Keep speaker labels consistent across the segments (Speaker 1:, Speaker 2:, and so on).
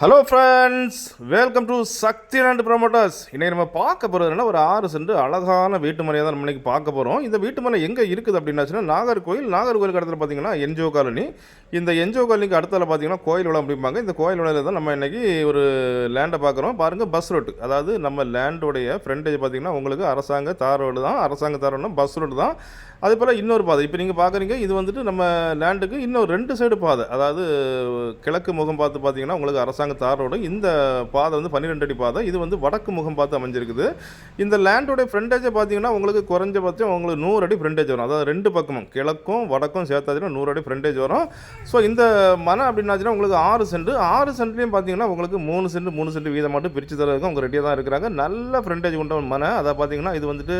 Speaker 1: Hello friends welcome to Sakthi நாண்டு promoters இன்னைக்கு நம்ம பார்க்க போகிறதுனா ஒரு ஆறு சென்று அழகான வீட்டு மனையை தான் நம்ம இன்றைக்கி பார்க்க போகிறோம் இந்த வீட்டு மனை எங்கே இருக்குது அப்படின்னாச்சுன்னா நாகர்கோயில் நாகர்கோயிலுக்கு இடத்துல பார்த்தீங்கன்னா என்ஜிஓ காலனி. இந்த என்ஜிஓ காலனிக்கு அடுத்தால பார்த்தீங்கன்னா கோயில் வளம் அப்படிம்பாங்க. இந்த கோயில் வளையில் தான் நம்ம இன்றைக்கி ஒரு லேண்டை பார்க்குறோம் பாருங்கள் பஸ் ரோட்டு அதாவது நம்ம லேண்டோடைய ஃப்ரண்டேஜ் பார்த்தீங்கன்னா உங்களுக்கு அரசாங்க தார் ரோடு தான் அரசாங்க தார் ரோடுனா பஸ் ரோடு தான். அதே போல் இன்னொரு பாதை. இப்போ நீங்கள் பார்க்குறீங்க இது வந்துட்டு நம்ம லேண்டுக்கு இன்னும் ரெண்டு சைடு பாதை. அதாவது கிழக்கு முகம் பார்த்து பார்த்தீங்கன்னா உங்களுக்கு அரசாங்க தார் ரோடு இந்த பாதை வந்து பன்னிரெண்டு அடி பாதை. இது வந்து வடக்கு முகம் பார்த்து அமைஞ்சிருக்குது. இந்த லேண்டோடைய ஃப்ரண்டேஜை பார்த்தீங்கன்னா உங்களுக்கு குறைஞ்சபட்சம் உங்களுக்கு நூறு அடி ஃப்ரண்டேஜ் வரும். அதாவது ரெண்டு பக்கமும் கிழக்கும் வடக்கும் சேர்த்தாச்சுன்னா நூறு அடி ஃப்ரண்டேஜ் வரும். ஸோ இந்த மனை அப்படின்னாச்சுன்னா உங்களுக்கு ஆறு சென்ட் ஆறு சென்ட்லேயும் பார்த்தீங்கன்னா உங்களுக்கு மூணு சென்ட் மூணு சென்ட் வீதம் மட்டும் பிரித்து தரதுக்கு அவங்க ரெடியாக தான் இருக்கிறாங்க. நல்ல ஃப்ரண்டேஜ் கொண்ட மனை. அதை பார்த்தீங்கன்னா இது வந்துட்டு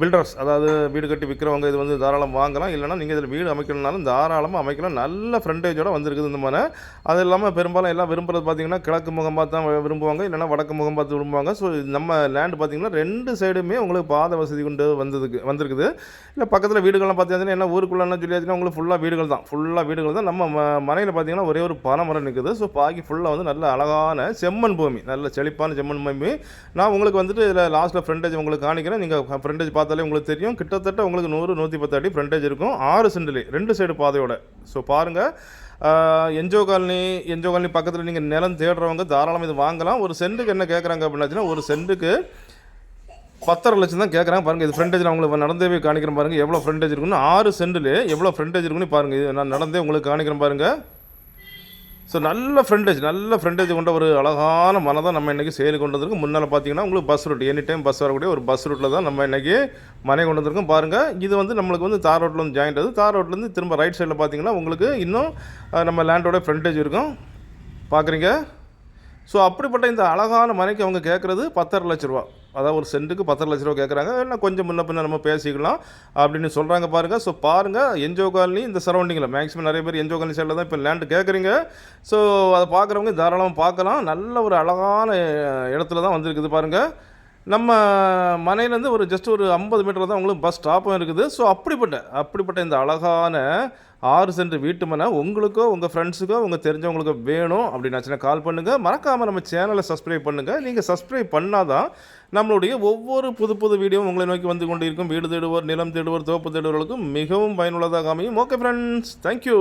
Speaker 1: பில்டர்ஸ் அதாவது வீடு கட்டி விற்கிறவங்க இது வந்து தாராளம் வாங்கலாம். இல்லைனா நீங்கள் இதில் வீடு அமைக்கணும்னாலும் தாராளமாக அமைக்கலாம். நல்ல ஃப்ரெண்டேஜோடு வந்திருக்குது இந்த மனை. அது இல்லாமல் பெரும்பாலும் எல்லாம் விரும்புகிறது பார்த்தீங்கன்னா கிழக்கு முகம் பார்த்து தான் விரும்புவாங்க இல்லைனா வடக்கு முகம் பார்த்து விரும்புவாங்க. ஸோ நம்ம லேண்டு பார்த்தீங்கன்னா ரெண்டு சைடுமே உங்களுக்கு பாதை வசதி கொண்டு வந்ததுக்கு வந்திருக்குது. இல்லை பக்கத்தில் வீடுகள்லாம் பார்த்தீங்கன்னா என்ன ஊருக்குள்ளே சொல்லியாச்சுன்னா உங்களுக்கு ஃபுல்லாக வீடுகள் தான். ஃபுல்லாக வீடுகள் தான். நம்ம மனையில் பார்த்தீங்கன்னா ஒரே ஒரு பனை மரம் நிற்குது ஸோ பாக்கி ஃபுல்லாக வந்து நல்ல அழகான செம்மண் பூமி நல்ல செழிப்பான செம்மண் பூமி. நான் உங்களுக்கு வந்துட்டு இதில் லாஸ்ட்டில் ஃப்ரண்டேஜ் உங்களுக்கு காணிக்கிறேன் நீங்கள் ஃப்ரண்டேஜ் பார்த்தாலே உங்களுக்கு தெரியும். கிட்டத்தட்ட உங்களுக்கு நூறு நூற்றி பத்து அடி ஃப்ரண்டேஜ் இருக்கும். ஆறு சென்டிலே ரெண்டு சைடு பாதையோட. ஸோ பாருங்கள் என்ஜோ காலனி என்ஜோ காலனி பக்கத்தில் நீங்கள் நிலம் தேடுறவங்க தாராளமாக இது வாங்கலாம். ஒரு சென்ட்டுக்கு என்ன கேட்குறாங்க அப்படின்னாச்சுன்னா ஒரு சென்ட்டுக்கு பத்தரை லட்சம் தான் கேட்குறாங்க பாருங்கள் இது ஃப்ரண்டேஜ் நான் நடந்தே போய் காணிக்கிறேன் பாருங்கள் எவ்வளோ ஃப்ரண்டேஜ் இருக்குன்னு ஆறு சென்டில் எவ்வளோ ஃப்ரண்டேஜ் இருக்குன்னு பாருங்கள் இது நான் நடந்தே உங்களுக்கு காணிக்கிறேன் பாருங்கள் ஸோ நல்ல ஃப்ரெண்டேஜ் நல்ல ஃப்ரெண்டேஜ் கொண்ட ஒரு அழகான மனை தான் நம்ம இன்றைக்கி செயல் கொண்டு வந்திருக்கோம். முன்னால் பார்த்தீங்கன்னா உங்களுக்கு bus route any time bus வரக்கூடிய ஒரு பஸ் ரூட்டில் தான் நம்ம இன்றைக்கி மனை கொண்டு வந்திருக்கோம். பாருங்கள் இது வந்து நம்மளுக்கு வந்து தார் ரோட்டில் வந்து ஜாயிண்ட் ஆகுது. தார் ரோட்லேருந்து திரும்ப ரைட் சைடில் பார்த்தீங்கன்னா உங்களுக்கு இன்னும் நம்ம லேண்டோட ஃப்ரண்டேஜ் இருக்கும். பார்க்குறீங்க ஸோ அப்படிப்பட்ட இந்த அழகான மனைக்கு அவங்க கேட்குறது பத்தரை லட்ச ரூபா. அதாவது ஒரு சென்ட்டுக்கு பத்தரை லட்ச ரூபா கேட்குறாங்க இல்லை கொஞ்சம் முன்ன பின்ன நம்ம பேசிக்கலாம் அப்படின்னு சொல்கிறாங்க பாருங்கள் ஸோ பாருங்கள் என்ஜோ காலனி இந்த சரௌண்டிங்கில் மேக்ஸிமம் நிறைய பேர் என்ஜோ காலனி சைடில் தான் இப்போ லேண்டு கேட்குறீங்க ஸோ அதை பார்க்குறவங்க தாராளமாக பார்க்கலாம். நல்ல ஒரு அழகான இடத்துல தான் வந்திருக்குது பாருங்கள் நம்ம மனையிலேருந்து ஒரு ஜஸ்ட் ஒரு ஐம்பது மீட்டர் தான் உங்களுக்கு பஸ் ஸ்டாப்பும் இருக்குது. ஸோ அப்படிப்பட்ட அப்படிப்பட்ட இந்த அழகான ஆறு சென்ட் வீட்டு மனை உங்களுக்கோ உங்கள் ஃப்ரெண்ட்ஸுக்கோ உங்கள் தெரிஞ்சவங்களுக்கோ வேணும் அப்படின்னாச்சுன்னா கால் பண்ணுங்கள் மறக்காமல் நம்ம சேனலை சப்ஸ்கிரைப் பண்ணுங்கள் நீங்கள் சப்ஸ்கிரைப் பண்ணாதான் நம்மளுடைய ஒவ்வொரு புது புது வீடியோவும் உங்களை நோக்கி வந்து கொண்டு இருக்கும் வீடு தேடுவோர் நிலம் தேடுவோர் தோப்பு தேடுவோர்களுக்கும் மிகவும் பயனுள்ளதாக அமையும். Okay friends thank you